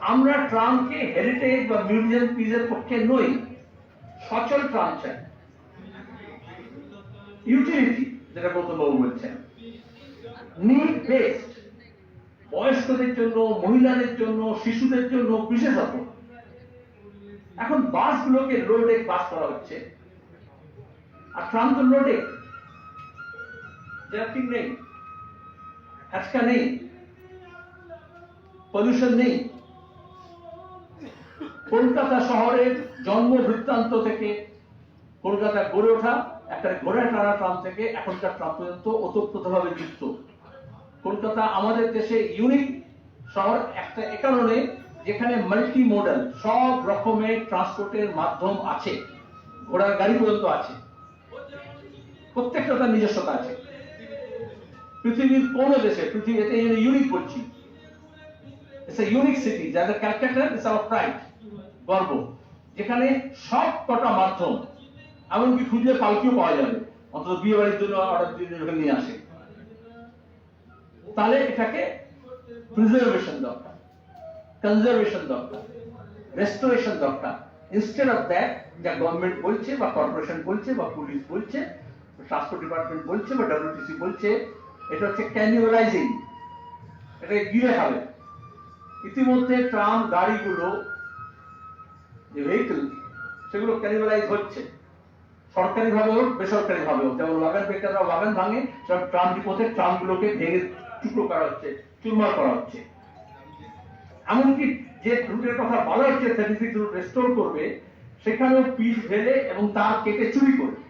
আমরা ট্রামকে হেরিটেজ বা মিউজিয়াম পিসের পক্ষে নই, সচল ট্রাম চাই। ইউটিলিটি যেটা গৌতমবাবু বলছেন নিড বেসড বয়স্কদের জন্য, মহিলাদের জন্য, শিশুদের জন্য বিশেষত। এখন বাসগুলোকে রোডে বাস করা হচ্ছে। আর ট্রাম তো ঠিক নেই হ্যাচকা নেই। পলিউশন নেই। কলকাতা শহরের জন্ম বৃত্তান্ত থেকে কলকাতা গড়ে ওঠা, একটা ঘোড়া টানা ট্রাম থেকে এখনকার ট্রাম পর্যন্ত ওতপ্রোতভাবে যুক্ত। কলকাতা আমাদের দেশে ইউনিক শহর একটা কারণে যেখানে মাল্টি মডেল সব রকমের ট্রান্সপোর্টের মাধ্যম আছে, ঘোড়ার গাড়ি পর্যন্ত আছে, প্রত্যেকটা তার নিজস্বতা আছে। পৃথিবীর কোন দেশে, পৃথিবীতে ইউনিক বলছি। ইটস ইউনিক সিটি যাদের ক্যালকাটা ইটস আওয়ার প্রাইড গর্ব যেখানে সব কটা মাধ্যম, এমনকি খুঁজলে পালকিও পাওয়া যাবে। অন্তত বিয়ে বাড়ির জন্য অর্ডার দিয়ে যখন নিয়ে আসে। তাহলে এটাকে প্রিজার্ভেশন দরকার কনজারভেশন দরকার রেস্টোরেশন দরকার। ইনস্টেড অফ দ্যাট যা গভর্নমেন্ট বলছে বা কর্পোরেশন বলছে বা পুলিশ বলছে ট্রান্সপোর্ট ডিপার্টমেন্ট বলছে বা ডাব্লিউটিসি বলছে, এটা হচ্ছে ক্যানিওরাইজিং এটাকে গিরে খাবে। ইতিমধ্যে ট্রাম গাড়িগুলো যে ভেহিকল সেগুলো ক্যানিবালাইজ হচ্ছে। সরকারি ভাবে হোক, বেসরকারি ভাবে হোক, যেমন ওয়াগান বেকাররা ওয়াগান ভাঙে, সব ট্রাম ডিপোতে ট্রামগুলোকে ভেঙে টুকরো করা হচ্ছে, চুরমার করা হচ্ছে। এমনকি যে রুটের কথা বলা হচ্ছে থার্টি রুট রেস্টোর করবে, সেখানেও পিচ ফেলে এবং তার কেটে চুরি করে